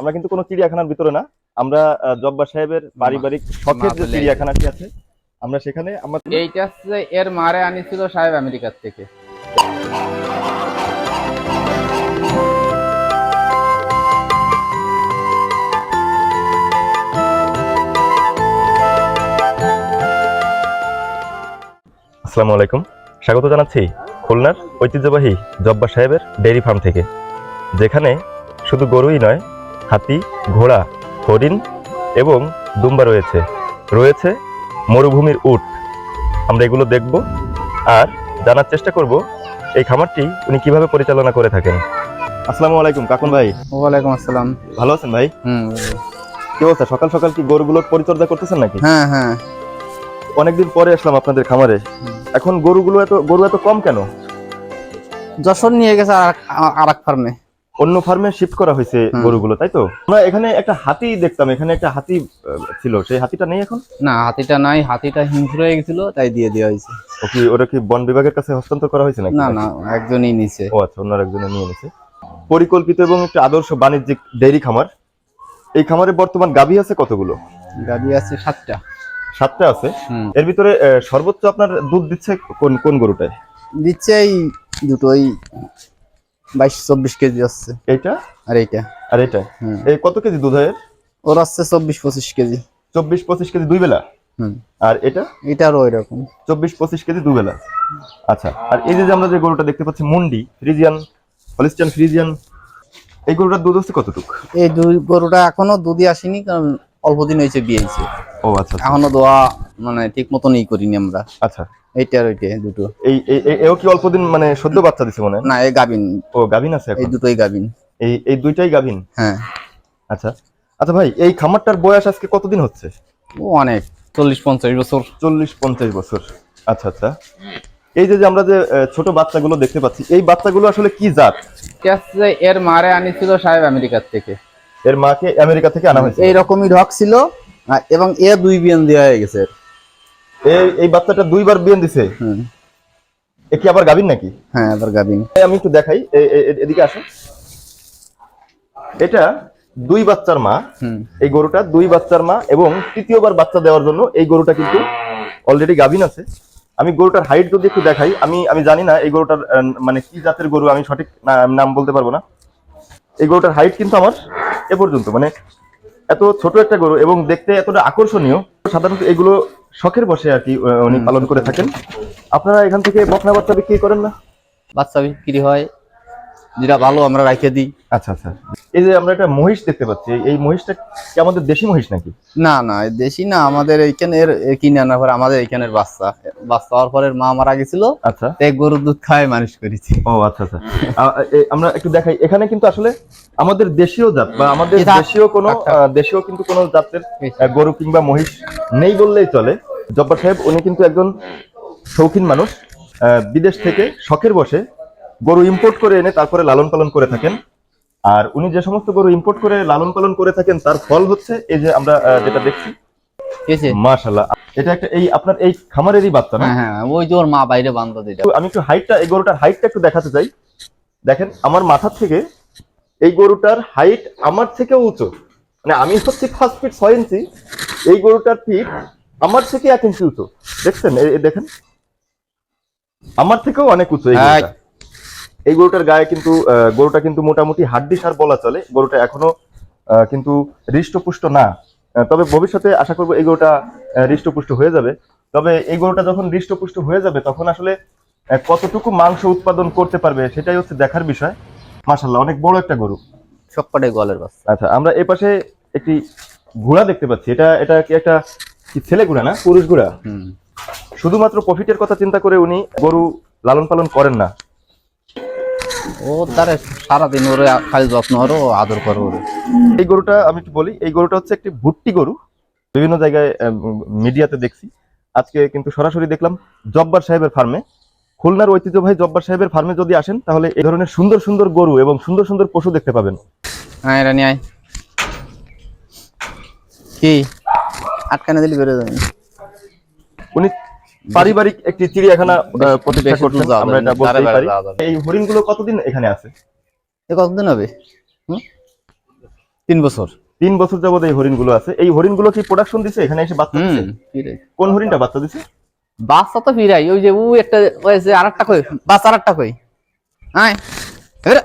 আমরা কিন্তু কোনো চিড়িয়াখানার ভিতরে না আমরা আহ, জব্বার সাহেবের পারিবারিক শখের যে। চিড়িয়াখানাটি আছে আমরা সেখানে আমরা এইটা হচ্ছে এর মারে আনিছিল সাহেব আমেরিকার থেকে আসসালামু আলাইকুম স্বাগত জানাচ্ছি খুলনার ঐতিহ্যবাহী জব্বার সাহেবের ডেইরি ফার্ম থেকে যেখানে শুধু গরুই নয় হাতি ঘোড়া হরিণ এবং দুম্বা রয়েছে। রয়েছে মরুভূমির উট। আমরা এগুলো দেখব আর জানার চেষ্টা করব এই খামারটি উনি কীভাবে পরিচালনা করে থাকেন। আসসালামু আলাইকুম কাকুন ভাই। ওয়ালাইকুম আসসালাম। ভালো আছেন ভাই? হুম কি অবস্থা? সকাল সকাল কি গরুগুলোর পরিচর্যা করতেছেন নাকি? হ্যাঁ হ্যাঁ। অনেকদিন পরে আসলাম আপনাদের খামারে। এখন গরুগুলো এত গরু এত কম কেন? যশোর নিয়ে গেছে আর এক ফার্মে অন্য ফার্মে শিফট করা হয়েছে গরুগুলো তাই তো? আমরা এখানে একটা হাতি দেখতাম এখানে একটা হাতি ছিল। সেই হাতিটা নেই এখন? না হাতিটা নাই হাতিটা হিংস্র হয়ে গেছিল তাই দিয়ে দেওয়া হয়েছে। ও কি ওটা কি বন বিভাগের কাছে হস্তান্তর করা হয়েছে নাকি? না না একজনই নিছে। ও আচ্ছা অন্য একজনে নিয়ে নিয়েছে পরিকল্পিত এবং একটা আদর্শ বাণিজ্যিক ডেইরি খামার। এই খামারে বর্তমান গাভী আছে কতগুলো? গাড়ি আছে সাতটা। সাতটা আছে। এর ভিতরে সর্বোচ্চ আপনার দুধ দিচ্ছে কোন কোন গরুটায়? দিচ্ছে এই দুটোই। বাইশ চব্বিশ কেজি আসছে এইটা? আর এইটা। আর এটা হুম। এই কত কেজি দুধ হয় ওর আসছে চব্বিশ পঁচিশ কেজি। চব্বিশ পঁচিশ কেজি দুই বেলা হুম। আর এটা? এটারও ওই রকম চব্বিশ পঁচিশ কেজি দুবেলা আচ্ছা আর এই যে আমরা যে গরুটা দেখতে পাচ্ছি মুন্ডি ফ্রিজিয়ান হলিস্টান ফ্রিজিয়ান এই গরুটার দুধ হচ্ছে কতটুক? এই দুই গরুটা এখনও দুধই আসেনি কারণ অল্প দিন হয়েছে বিয়েছে ও আচ্ছা আচ্ছা, এখনও দোয়া মানে ঠিক মতন ই করিনি আমরা। আচ্ছা। এইটা আর ওইটা দুটো। এই এও কি অল্প দিন মানে সদ্য বাচ্চা দিছে মনে? না এই গাবিন ও গাভিন আছে এই দুটোই গাবিন এই এই দুইটাই গাভিন? হ্যাঁ। আচ্ছা। আচ্ছা ভাই এই খামারটার বয়স আজকে কতদিন হচ্ছে? ও অনেক। চল্লিশ পঞ্চাশ বছর। চল্লিশ পঞ্চাশ বছর। আচ্ছা আচ্ছা। এই যে যে আমরা যে আহ, ছোট বাচ্চাগুলো দেখতে পাচ্ছি এই বাচ্চাগুলো আসলে কি জাত? এর মারে আনিছিল সাহেব আমেরিকার থেকে। এর মাকে আমেরিকা থেকে আনা হয়েছে? এইরকমই ঢক ছিল এবং এ দুই বিয়ান দেওয়া হয়ে গেছে। এই এই বাচ্চাটা দুইবার বিয়ে দিছে? এ কি আবার গাভিন নাকি? হ্যাঁ এবার গাবিন আমি একটু দেখাই। এদিকে আসো এটা দুই বাচ্চার মা। এই গরুটা দুই বাচ্চার মা এবং তৃতীয়বার বাচ্চা দেওয়ার জন্য এই গরুটা কিন্তু অলরেডি আছে। আমি গরুটার হাইট যদি একটু দেখাই আমি আমি জানি না এই গরুটার মানে কি জাতের গরু আমি সঠিক নাম বলতে পারব না। এই গরুটার হাইট কিন্তু আমার এ পর্যন্ত মানে এত ছোট একটা গরু এবং দেখতে এতটা আকর্ষণীয়। সাধারণত এগুলো শখের বসে আর কি উনি পালন করে থাকেন। আপনারা এখান থেকে বকনা বাচ্চা বিক্রি করেন না? বাচ্চা বিক্রি হয় যেটা ভালো আমরা রাখে দিই। আচ্ছা আচ্ছা। এই যে আমরা একটা মহিষ দেখতে পাচ্ছি এই- মহিষটা কি আমাদের দেশি মহিষ নাকি? না না দেশি না আমাদের এইখানের কিনে আনার পরে আমাদের এইখানের বাচ্চা। বাচ্চা হওয়ার পরে মা মারা গেছিল আচ্ছা। তাই গরুর দুধ খাওয়াই মানুষ করেছি। ও আচ্ছা আচ্ছা। আমরা একটু দেখাই এখানে কিন্তু আসলে আমাদের দেশীয় জাত বা আমাদের দেশীয় কোনো আচ্ছা। দেশীয় কিন্তু কোনো জাতের গরু কিংবা মহিষ নেই বললেই চলে। জব্বার সাহেব উনি কিন্তু একজন শৌখিন মানুষ বিদেশ থেকে শখের বসে গরু ইম্পোর্ট করে এনে তারপরে লালন পালন করে থাকেন। আর উনি যে সমস্ত গরু ইম্পোর্ট করে লালন পালন করে থাকেন তার ফল হচ্ছে এই যে আমরা যেটা দেখছি। মাশাল্লাহ এটা একটা এই আপনার এই খামারেরই বাচ্চা না? হ্যাঁ হ্যাঁ ওই যে ওর মা বাইরে বান্ধব দিটা আমি একটু হাইটটা এই গরুটার হাইটটা একটু দেখাতে চাই। দেখেন আমার মাথার থেকে এই গরুটার হাইট আমার থেকেও উঁচু। মানে আমি হচ্ছে ফার্স্ট ফিট ছয় ইঞ্চি এই গরুটার ফিট আমার থেকে এক ইঞ্চি উঁচু। দেখছেন? দেখেন। আমার থেকেও অনেক উঁচু এই। গরুটা। এই গরুটার গায়ে কিন্তু গরুটা কিন্তু মোটামুটি হাড্ডি সার বলা চলে। গরুটা এখনও কিন্তু হৃষ্টপুষ্ট না। তবে ভবিষ্যতে আশা করব এই গরুটা হৃষ্টপুষ্ট হয়ে যাবে। তবে এই গরুটা যখন হৃষ্টপুষ্ট হয়ে যাবে তখন আসলে কতটুকু মাংস উৎপাদন করতে পারবে সেটাই হচ্ছে দেখার বিষয়। মাশাল্লাহ অনেক বড় একটা গরু। সবকটাই গলের বাচ্চা। আচ্ছা আমরা এ পাশে একটি ঘোড়া দেখতে পাচ্ছি। এটা এটা কি একটা কি ছেলে ঘোড়া না? পুরুষ ঘোড়া। শুধুমাত্র প্রফিটের কথা চিন্তা করে উনি গরু লালন পালন করেন না। ও তারে সারাদিন ওরে খালি যত্ন করো আদর করো ওরে। এই গরুটা আমি একটু বলি এই গরুটা হচ্ছে একটি ভুট্টি গরু। বিভিন্ন জায়গায় মিডিয়াতে দেখছি। আজকে কিন্তু সরাসরি দেখলাম জব্বার সাহেবের ফার্মে খুলনার ঐতিহ্যবাহী জব্বার সাহেবের ফার্মে যদি আসেন তাহলে এই ধরনের সুন্দর সুন্দর গরু এবং সুন্দর সুন্দর পশু দেখতে পাবেন। হ্যাঁ এটা নিয়ে আয়। কি? আটকানে দিলি বেরো যাবে। উনি পারিবারিক একটি চিড়িয়াখানা প্রতিষ্ঠা করছেন আমরা এটা দাঁড়ে পারি। এই হরিণগুলো কতদিন এখানে আছে? এ কতদিন হবে? হুম? তিন বছর। তিন বছর যাবত এই হরিণগুলো আছে। এই হরিণগুলো কি প্রোডাকশন দিছে? এখানে এসে বাচ্চা দিছে? কোন হরিণটা বাচ্চা দিছে? বাচ্চা তো ফিরাই। ওই যে ও একটা ওই যে আর একটা কই? বাচ্চা আর একটা কই? আয় এরে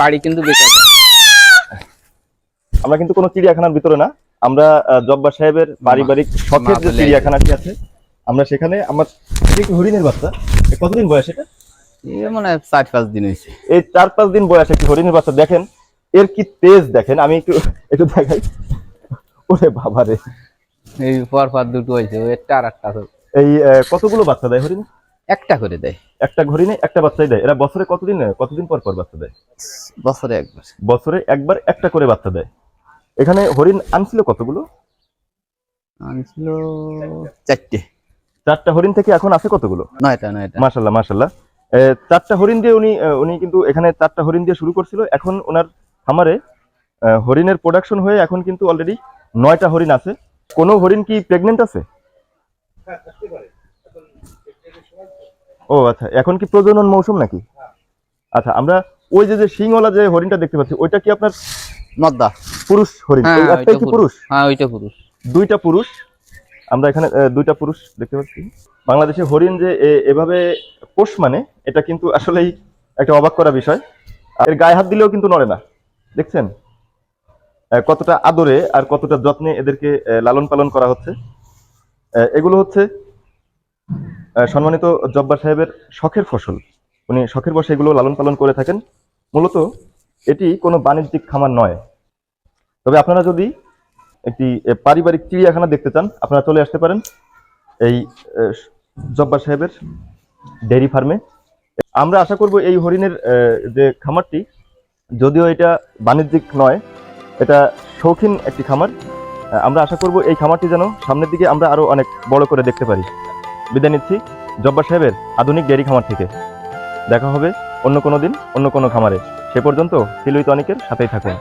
বাড়ি কিন্তু বেকার আমরা কিন্তু কোনো চিড়িয়াখানার ভিতরে না আমরা জব্বার সাহেবের পারিবারিক শখের যে চিড়িয়াখানাটি আছে আমরা সেখানে আমার হরিণের বাচ্চা? কতদিন বয়স এটা? মানে মনে চার পাঁচ দিন হয়েছে। এই চার পাঁচ দিন বয়স একটি হরিণের বাচ্চা দেখেন? এর কি তেজ দেখেন? আমি একটু একটু দেখাই। ওরে বাবা রে এই পর পর দুটো হয়েছে একটা আর একটা এই কতগুলো বাচ্চা দেয় হরিণ? একটা করে দেয়। একটা হরিণে একটা বাচ্চাই দেয়। এরা বছরে কতদিন কতদিন পর পর বাচ্চা দেয়? বছরে একবার। বছরে একবার একটা করে বাচ্চা দেয়। এখানে হরিণ আনছিল কতগুলো? আনছিল চারটে। চারটা হরিণ থেকে এখন আছে কতগুলো? নয়টা নয়টা। মাশাল্লাহ মাশাল্লাহ। চারটা হরিণ দিয়ে উনি উনি কিন্তু এখানে চারটা হরিণ দিয়ে শুরু করছিল। এখন ওনার খামারে হরিণের প্রোডাকশন হয়ে এখন কিন্তু অলরেডি নয়টা হরিণ আছে। কোনো হরিণ কি প্রেগনেন্ট আছে? ও আচ্ছা এখন কি প্রজনন মৌসুম নাকি? আচ্ছা আমরা ওই যে যে শিংওয়ালা যে হরিণটা দেখতে পাচ্ছি ওইটা কি আপনার মদ্দা পুরুষ হরিণ? হ্যাঁ একটাই কি পুরুষ। হ্যাঁ ওইটা পুরুষ। দুইটা পুরুষ। আমরা এখানে দুইটা পুরুষ দেখতে পাচ্ছি। বাংলাদেশে হরিণ যে এভাবে পোষ মানে এটা কিন্তু আসলেই একটা অবাক করা বিষয়। আর এর গায়ে হাত দিলেও কিন্তু নড়ে না। দেখছেন? কতটা আদরে আর কতটা যত্নে এদেরকে লালন পালন করা হচ্ছে? এগুলো হচ্ছে সম্মানিত জব্বার সাহেবের শখের ফসল। উনি শখের বসে এগুলো লালন পালন করে থাকেন। মূলত এটি কোনো বাণিজ্যিক খামার নয়। তবে আপনারা যদি একটি পারিবারিক চিড়িয়াখানা দেখতে চান, আপনারা চলে আসতে পারেন এই জব্বার সাহেবের ডেয়ারি ফার্মে। আমরা আশা করব এই হরিণের যে খামারটি, যদিও এটা বাণিজ্যিক নয় এটা শৌখিন একটি খামার। আমরা আশা করব এই খামারটি যেন সামনের দিকে আমরা আরও অনেক বড় করে দেখতে পারি। বিদায় নিচ্ছি জব্বার সাহেবের আধুনিক ডেয়ারি খামার থেকে। দেখা হবে অন্য কোনো দিন, অন্য কোনো খামারে। সে পর্যন্ত সিলুইত অনেকের সাথেই থাকুন।